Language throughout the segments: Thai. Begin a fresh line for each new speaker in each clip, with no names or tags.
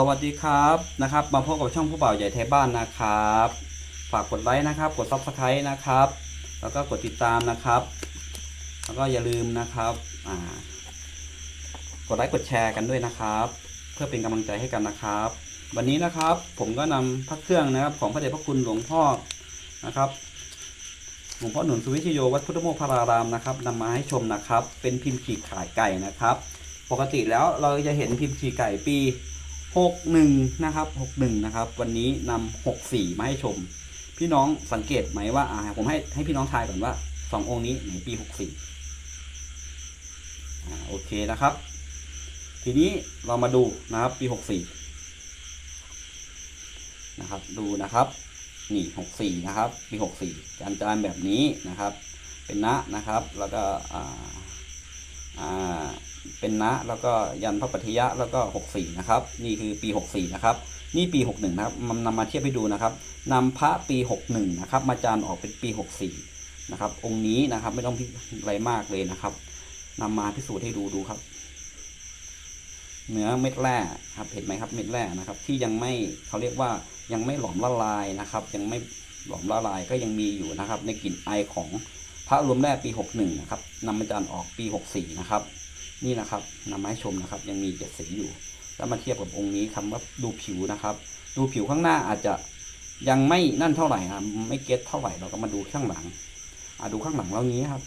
สวัสดีครับนะครับ มาพบกับช่องผู้บ่าวใหญ่ไทยบ้านนะครับ ฝากกดไลค์นะครับ กดซับสไครต์นะครับ แล้วก็กดติดตามนะครับ แล้วก็อย่าลืมนะครับอ่ากดไลค์กดแชร์กันด้วยนะครับ เพื่อเป็นกำลังใจให้กันนะครับ วันนี้นะครับ ผมก็นำพระเครื่องนะครับ ของพระเดชพระคุณหลวงพ่อนะครับหลวงพ่อหนุนสุวิทโยวัดพุทธโมกขารารามนะครับนำมาให้ชมนะครับ เป็นพิมพ์ขีดขายไก่นะครับ ปกติแล้วเราจะเห็นพิมพ์ขีดไก่ปี 61นะครับ61นะครับ วันนี้นำ64มาให้ชม พี่น้องสังเกตไหมว่าอ่าผมให้ให้พี่น้องทายก่อนว่าสององค์นี้ไหนปี64อ่าโอเคนะครับ ทีนี้เรามาดูนะครับ ปี64นะครับ ดูนะครับนี่64นะครับ ปี64จานจานแบบนี้นะครับ เป็นนะนะครับ แล้วก็อ่าอ่า เป็นนะ แล้วก็ยันพระปัทยะแล้วก็ 64 นะครับ นี่คือปี 64 นะครับ นี่ปี 61 นะครับมันนำมาเทียบให้ดูนะครับนำพระปี 61 นะครับ มาจานออกเป็นปี 64 นะครับ องค์นี้นะครับไม่ต้องพิอะไรมากเลยนะครับนำมาพิสูจน์ให้ดูดูครับ เนื้อเม็ดแร่ครับเห็นไหมครับเม็ดแร่นะครับ ที่ยังไม่เขาเรียกว่ายังไม่หลอมละลายนะครับ ยังไม่หลอมละลายก็ยังมีอยู่นะครับ ในกลิ่นไอของพระรวมแร่ปี 61 นะครับนำมาจานออกปี 64 นะครับ นี่นะครับนำมาให้ชมนะครับ ยังมีเจ็ดสีอยู่ แล้วมาเทียบกับองค์นี้คำว่าดูผิวนะครับ ดูผิวข้างหน้าอาจจะยังไม่นั่นเท่าไหร่ครับไม่เก็ตเท่าไหร่เราก็มาดูข้างหลังอ่าดูข้างหลังเรานี้ครับ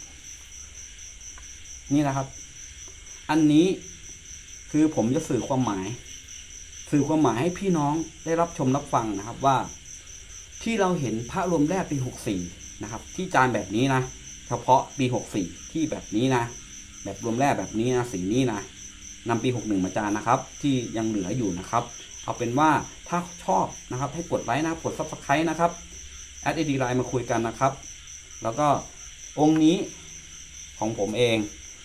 นี่นะครับ อันนี้คือผมจะสื่อความหมาย สื่อความหมายให้พี่น้องได้รับชมรับฟังนะครับว่า ที่เราเห็นพระรวมแรกปี64นะครับ ที่จานแบบนี้นะ เฉพาะปี64ที่แบบนี้นะ แบบรวมแร่แบบนี้นะสีนี้นะนำปี 61 มาจานนะครับ ที่ยังเหลืออยู่นะครับ เอาเป็นว่าถ้าชอบนะครับ ให้กดไลค์นะกดซับสไครต์นะครับแอดไอดีไลน์มาคุยกันนะครับ แล้วก็องค์นี้ของผมเอง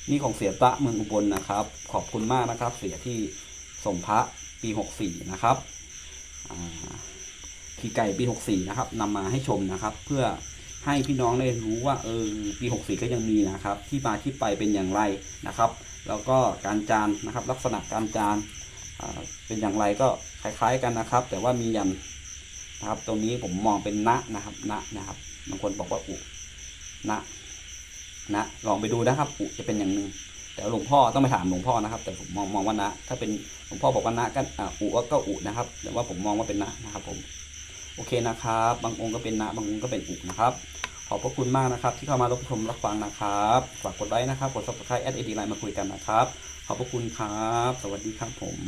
นี่ของเสียตะเมืองอุบลนะครับ ขอบคุณมากนะครับ เสียที่ส่งพระปี 64 นะครับขี่ไก่ปี 64 นะครับนำมาให้ชมนะครับ เพื่อ ให้พี่น้องได้รู้ว่าเออปี64ก็ยังมีนะครับ ที่มาที่ไปเป็นอย่างไรนะครับ แล้วก็การจานนะครับ ลักษณะการจานเป็นอย่างไรก็คล้ายๆกันนะครับ แต่ว่ามียันนะครับ ตรงนี้ผมมองเป็นณนะครับณนะครับบางคนบอกว่าอุณณลองไปดูนะครับอุจะเป็นอย่างหนึ่งแต่หลวงพ่อต้องไปถามหลวงพ่อนะครับ แต่ผมมองมองว่าณถ้าเป็นหลวงพ่อบอกว่าณก็อุก็ก็อุนะครับ แต่ว่าผมมองว่าเป็นณนะครับผม โอเคนะครับ บางองค์ก็เป็นนะบางองค์ก็เป็นอุกนะครับ ขอบพระคุณมากนะครับ ที่เข้ามารับชมรับฟังนะครับฝากกดไลค์นะครับกด subscribe แอดเอดีไลน์มาคุยกันนะครับ ขอบพระคุณครับ สวัสดีครับผม